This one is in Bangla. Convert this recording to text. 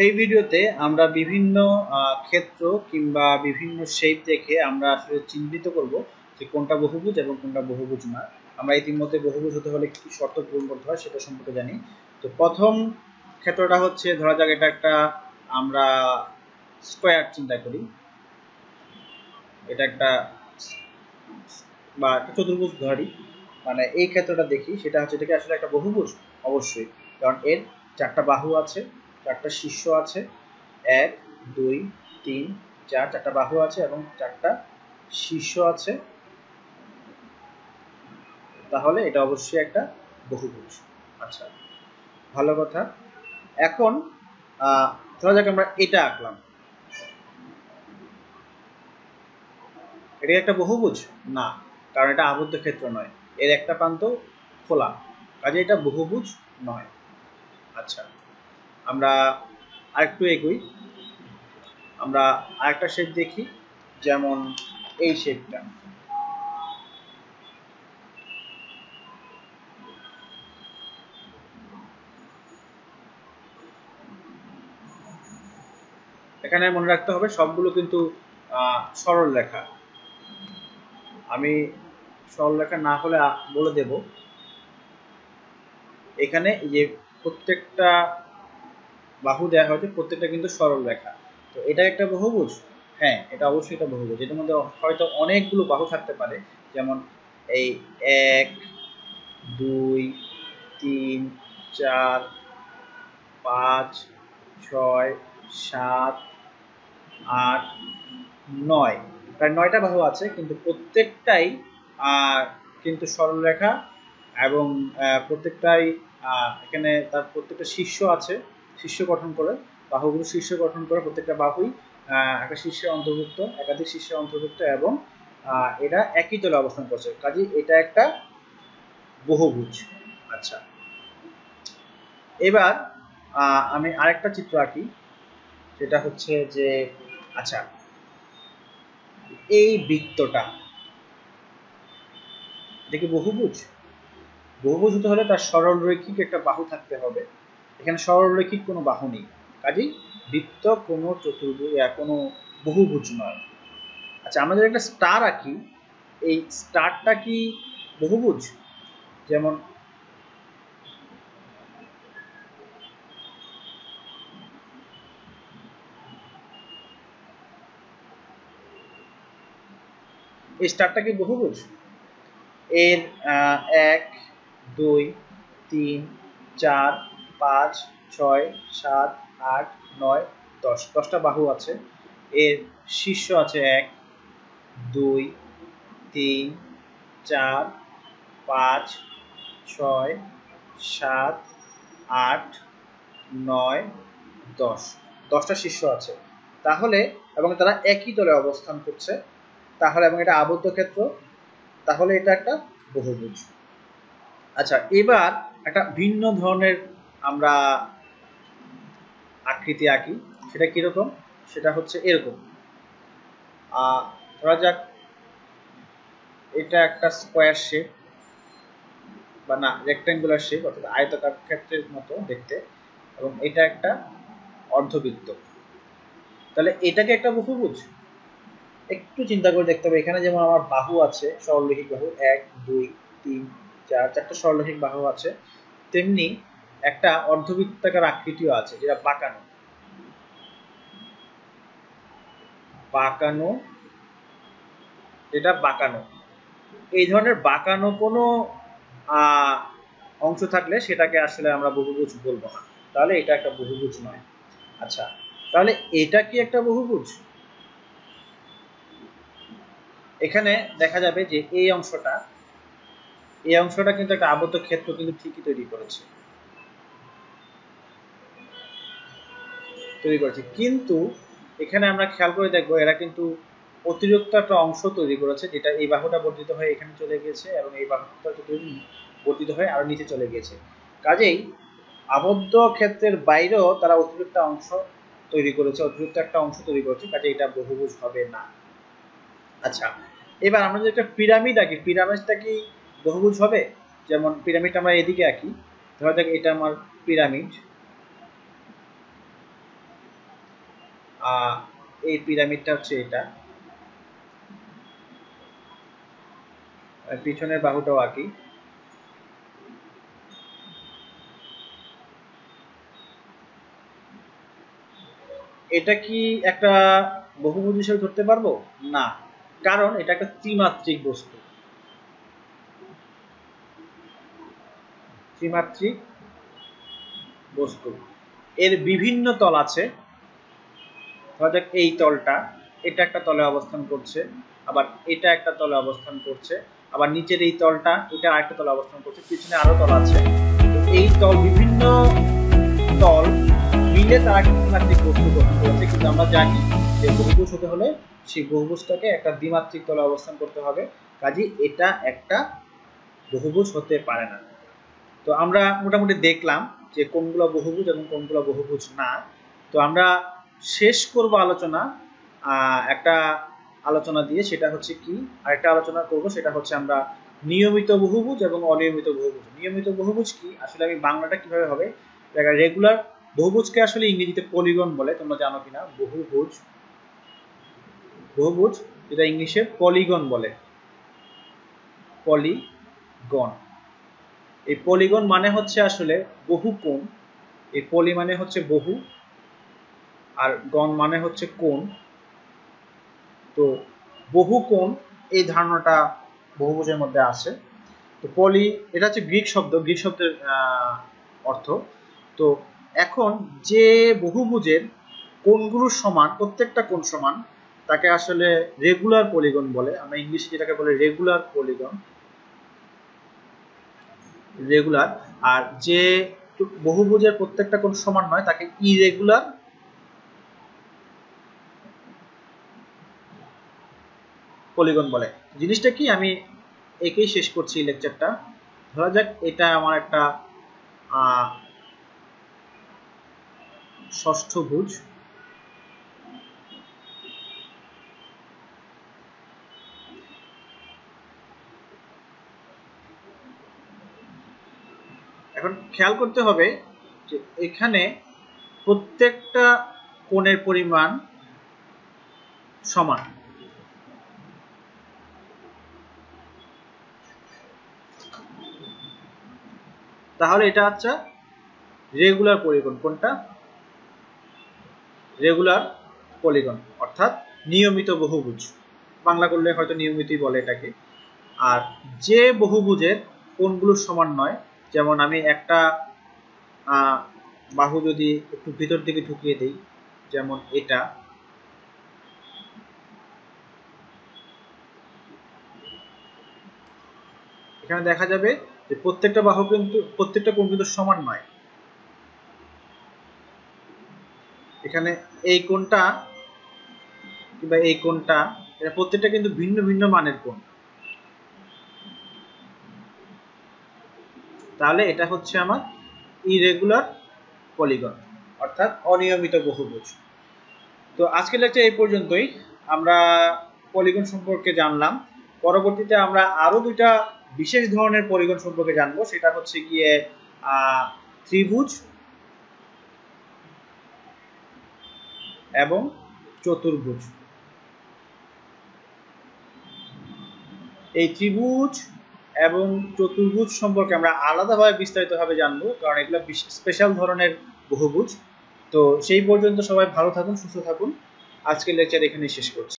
এই ভিডিওতে আমরা বিভিন্ন ক্ষেত্র কিংবা বিভিন্ন শেপ দেখে আমরা আসলে চিহ্নিত করব যে কোনটা বহুভুজ এবং কোনটা বহুভুজ না। আমরা ইতিমধ্যে বহুভুজ হতে হলে কি শর্ত পূরণ করতে হয় সেটা সম্পর্কে জানি। তো প্রথম ক্ষেত্রটা হচ্ছে, ধরা যাক এটা একটা আমরা স্কোয়ার চিন্তা করি। এটা একটা বা একটা চতুর্ভুজ ধরি। মানে এই ক্ষেত্রটা দেখি, সেটা হচ্ছে এটাকে আসলে একটা বহুভুজ? অবশ্যই। কারণ এর চারটা বাহু আছে। চারটা শীর্ষ আছে। এক, দুই, তিন, চার, চারটা বাহু আছে এবং চারটা শীর্ষ আছে। তাহলে এটা অবশ্যই একটা বহুভুজ। আচ্ছা ভালো কথা। এখন ধরা যাক আমরা এটা আঁকলাম। এটা একটা বহুভুজ? না, কারণ এটা আবদ্ধ ক্ষেত্র নয়। এর একটা প্রান্ত খোলা। কাজে এটা বহুভুজ নয়। আচ্ছা। আমরা আরেকটু এগোই। আমরা আরেকটা শেপ দেখি, যেমন এই শেপটা এখানে মনে রাখতে হবে, সবগুলো কিন্তু সরল রেখা। আমি সরল রেখা না হলে বলে দেব। এখানে যে প্রত্যেকটা বাহু দেওয়া হয়েছে, প্রত্যেকটা কিন্তু সরল রেখা। তো এটা একটা বহুভুজ? হ্যাঁ এটা অবশ্যই একটা বহুভুজ। এটার মধ্যে হয়তো অনেকগুলো বাহু থাকতে পারে, যেমন এই এক, দুই, তিন, চার, পাঁচ, ছয়, সাত, আট, নয়। প্রায় নয়টা বাহু আছে, কিন্তু প্রত্যেকটাই কিন্তু সরলরেখা এবং প্রত্যেকটাই এখানে তার প্রত্যেকটা শীর্ষ আছে। শীর্ষ গঠন করে বাহুগুলো শীর্ষ গঠন করে প্রত্যেকটা বাহুই একটা শীর্ষে অন্তর্ভুক্ত, একাধিক শীর্ষে অন্তর্ভুক্ত এবং এটা একই তলে অবস্থান করছে। কাজে এটা একটা বহুভুজ। আচ্ছা। এবার আমি আরেকটা চিত্র আঁকি, সেটা হচ্ছে যে আচ্ছা এই বৃত্তটা কি বহুভুজ? বহুভুজ হতে হলে তার সরল রৈখিক একটা বাহু থাকতে হবে। এখানে সরল রৈখিক কোনো বাহু নেই। কাজেই বৃত্ত কোনো চতুর্ভুজ কোনো বহুভুজ নয়। আচ্ছা আমরা একটা স্টার আঁকি। এই স্টারটা কি বহুভুজ? যেমন এই স্টারটা কি বহুভুজ? এর এক, দুই, তিন, চার পাঁচ, ছয়, সাত, আট, নয়, দশ। দশটা বাহু আছে। এর শীর্ষ আছে এক, দুই, তিন, চার, পাঁচ, ছয়, সাত, আট, নয়, দশ। দশটা শীর্ষ আছে। তাহলে, এবং তারা একই তলে অবস্থান করছে, তাহলে এবং এটা আবদ্ধ ক্ষেত্র, তাহলে এটা একটা বহুভুজ। আচ্ছা এবার একটা ভিন্ন ধরনের আমরা আকৃতি আঁকি। সেটা কীরকম? সেটা হচ্ছে এরকম। ধরা যাক, এটা একটা স্কোয়ার শেপ বা না রেক্ট্যাঙ্গুলার শেপ অর্থাৎ আয়তকার ক্ষেত্রের মতো দেখতে এবং এটা একটা অর্ধবৃত্ত। তাহলে এটাকে একটা বহুভুজ। একটু চিন্তা করে দেখতে হবে। এখানে যেমন আমার বাহু আছে, সরলরেখিক বাহু এক, দুই, তিন, চার, চারটা সরলরেখিক বাহু আছে, তেমনি একটা অর্ধবৃত্তাকার আকৃতিও আছে, যেটা বাঁকানো। বাঁকানো, এটা বাঁকানো। এই ধরনের বাঁকানো কোনো অংশ থাকলে সেটাকে আসলে আমরা বহুভুজ বলব না। তাহলে এটা একটা বহুভুজ নয়। আচ্ছা তাহলে এটা কি একটা বহুভুজ? এখানে দেখা যাবে যে এই অংশটা এই অংশটা কিন্তু একটা আবদ্ধ ক্ষেত্র কিন্তু ঠিকই তৈরি করেছে। তৈরি করেছে। কিন্তু এখানে আমরা খেয়াল করে দেখব এরা কিন্তু অতিরিক্ত একটা অংশ তৈরি করেছে, যেটা এই বাহুটা বর্ধিত হয়ে এখানে চলে গিয়েছে এবং এই বাহুটা বর্ধিত হয়ে আরও নিচে চলে গিয়েছে। কাজেই আবদ্ধ ক্ষেত্রের বাইরেও তারা অতিরিক্ত অংশ তৈরি করেছে, অতিরিক্ত একটা অংশ তৈরি করেছে, কাজে এটা বহুভুজ হবে না। আচ্ছা এবার আমরা যদি একটা পিরামিড আঁকি, পিরামিডটা কি বহুভুজ হবে? যেমন পিরামিড আমরা এদিকে আঁকি, ধরা যাক এটা আমার পিরামিড। এই পিরামিডটা হচ্ছে এটা। পিছনের বাহুটাও আঁকি। এটা কি একটা বহুভুজ হিসেবে ধরতে পারব? না, কারণ এটা একটা ত্রিমাত্রিক বস্তু। ত্রিমাত্রিক বস্তু। এর বিভিন্ন তল আছে। ধরা যাক এই তলটা, এটা একটা তলে অবস্থান করছে, আবার এটা একটা তলে অবস্থান করছে, আবার নিচের এই তলটা, এটা আরেকটা তলে অবস্থান করছে, পিছনে আরও তল আছে। এই তল বিভিন্ন তল মিলে তারা ত্রিমাত্রিক বস্তু গঠন করেছে কিন্তু আমরা জানি যে বহুভুজ হতে হলে সেই বহুভুজটাকে একটা দ্বিমাত্রিক তলে অবস্থান করতে হবে কাজে এটা একটা বহুভুজ হতে পারে না। তো আমরা মোটামুটি দেখলাম যে কোনগুলো বহুভুজ এবং কোনগুলো বহুভুজ না। তো আমরা শেষ করব আলোচনা একটা আলোচনা দিয়ে, সেটা হচ্ছে কি? আরেকটা আলোচনা করব, সেটা হচ্ছে আমরা নিয়মিত বহুভুজ এবং অনিয়মিত বহুভুজ। নিয়মিত বহুভুজ কি? আসলে আমি বাংলাটা কীভাবে হবে? দেখা রেগুলার বহুভুজকে আসলে ইংরেজিতে পলিগন বলে, তোমরা জানো কিনা? বহুভুজ বহুভুজ, যেটা ইংলিশে পলিগন বলে। পলিগন এই পলিগন মানে হচ্ছে আসলে বহু কোণ। এই পলি মানে হচ্ছে বহু আর গণ মানে হচ্ছে কোণ। তো বহু কোণ এই ধারণাটা বহুভুজের মধ্যে আসে তো পলি, এটা হচ্ছে গ্রিক শব্দ, গ্রিক শব্দের অর্থ। তো এখন যে বহুভুজের কোণগুলো সমান, প্রত্যেকটা কোণ সমান, তাকে আসলে রেগুলার পলিগন বলে। আমরা ইংলিশে যেটাকে বলে রেগুলার পলিগন রেগুলার আর যে বহুভুজের প্রত্যেকটা কোণ সমান নয়, তাকে ইরেগুলার পলিগন বলে। জিনিসটা কি? আমি একেই শেষ করছি লেকচারটা। ধরা যাক, এটা আমার একটা ষষ্ঠ ভুজ। এখন খেয়াল করতে হবে যে এখানে প্রত্যেকটা কোণের পরিমাণ সমান। তাহলে এটা হচ্ছে রেগুলার পলিগন কোনটা? রেগুলার পলিগন অর্থাৎ নিয়মিত বহুভুজ। বাংলা করলে হয়তো নিয়মিতই বলে এটাকে। আর যে বহুভুজের কোণগুলো সমান নয়, যেমন আমি একটা বাহু যদি একটু ভিতর দিকে ঢুকিয়ে দিই, যেমন এটা এখানে দেখা যাবে যে প্রত্যেকটা বাহু কিন্তু, প্রত্যেকটা কোণ কিন্তু সমান নয়। এখানে এই কোণটা কিংবা এই কোণটা এটা প্রত্যেকটা কিন্তু ভিন্ন ভিন্ন মানের কোণ। তাহলে এটা হচ্ছে আমার ইরেগুলার পলিগন অর্থাৎ অনিয়মিত বহুভুজ। তো আজকের লেকচার এই পর্যন্তই। আমরা পলিগন সম্পর্কে জানলাম। পরবর্তীতে আমরা আরও দুইটা বিশেষ ধরনের পলিগন সম্পর্কে জানব, সেটা হচ্ছে গিয়ে ত্রিভুজ এবং চতুর্ভুজ। এই ত্রিভুজ এবং চতুর্ভুজ সম্পর্কে আমরা আলাদাভাবে বিস্তারিতভাবে জানব, কারণ এগুলো স্পেশাল ধরনের বহুভুজ। তো সেই পর্যন্ত সবাই ভালো থাকুন, সুস্থ থাকুন। আজকের লেকচার এখানেই শেষ করছি।